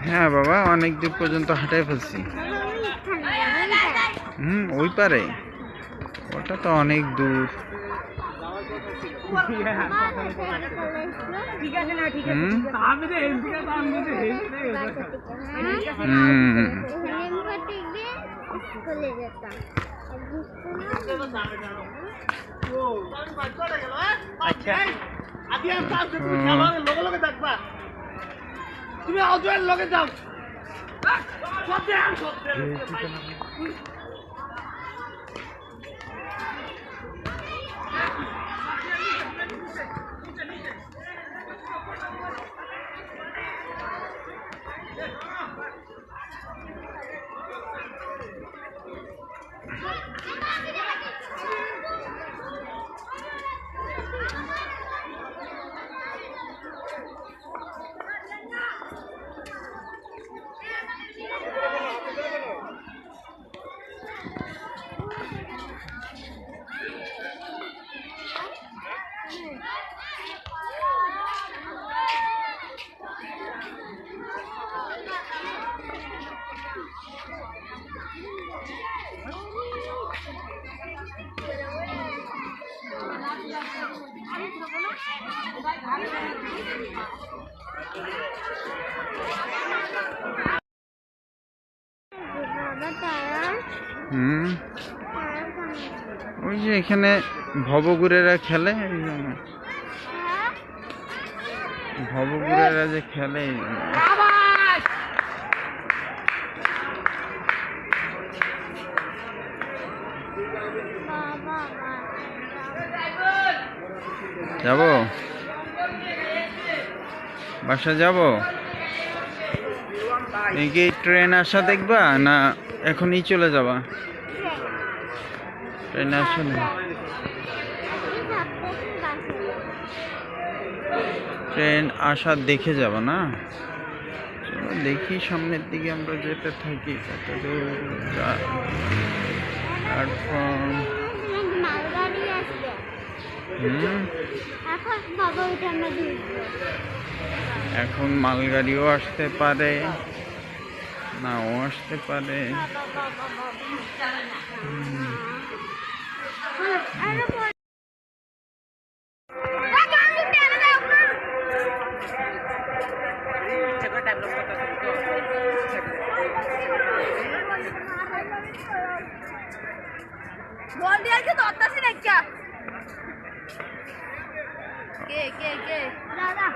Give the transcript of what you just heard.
হ্যাঁ বাবা অনেক দূর পর্যন্ত হাঁটাই ফেলছি। হুম ওই পারে। ওটা তো অনেক দূর। আচ্ছা। তুমি অজয়ের লগে যাও। হুম ওই যে এখানে ভবগুরেরা খেলে? ভবগুরেরা যে খেলে যাব? বাসা যাব? কি ট্রেন আসা দেখবা না এখনই চলে যাবা? ট্রেন আসা ট্রেন আসা দেখে যাব না? দেখি সামনের দিকে আমরা যেতে থাকি, কত দূর যা- প্ল্যাটফর্ম মালগাড়ি আসবে হুম এখন মালগাড়িও আসতে পারে নাও আসতে পারে। বল দিয়েছে দত্তা সিং একটা কে কে কে দাদা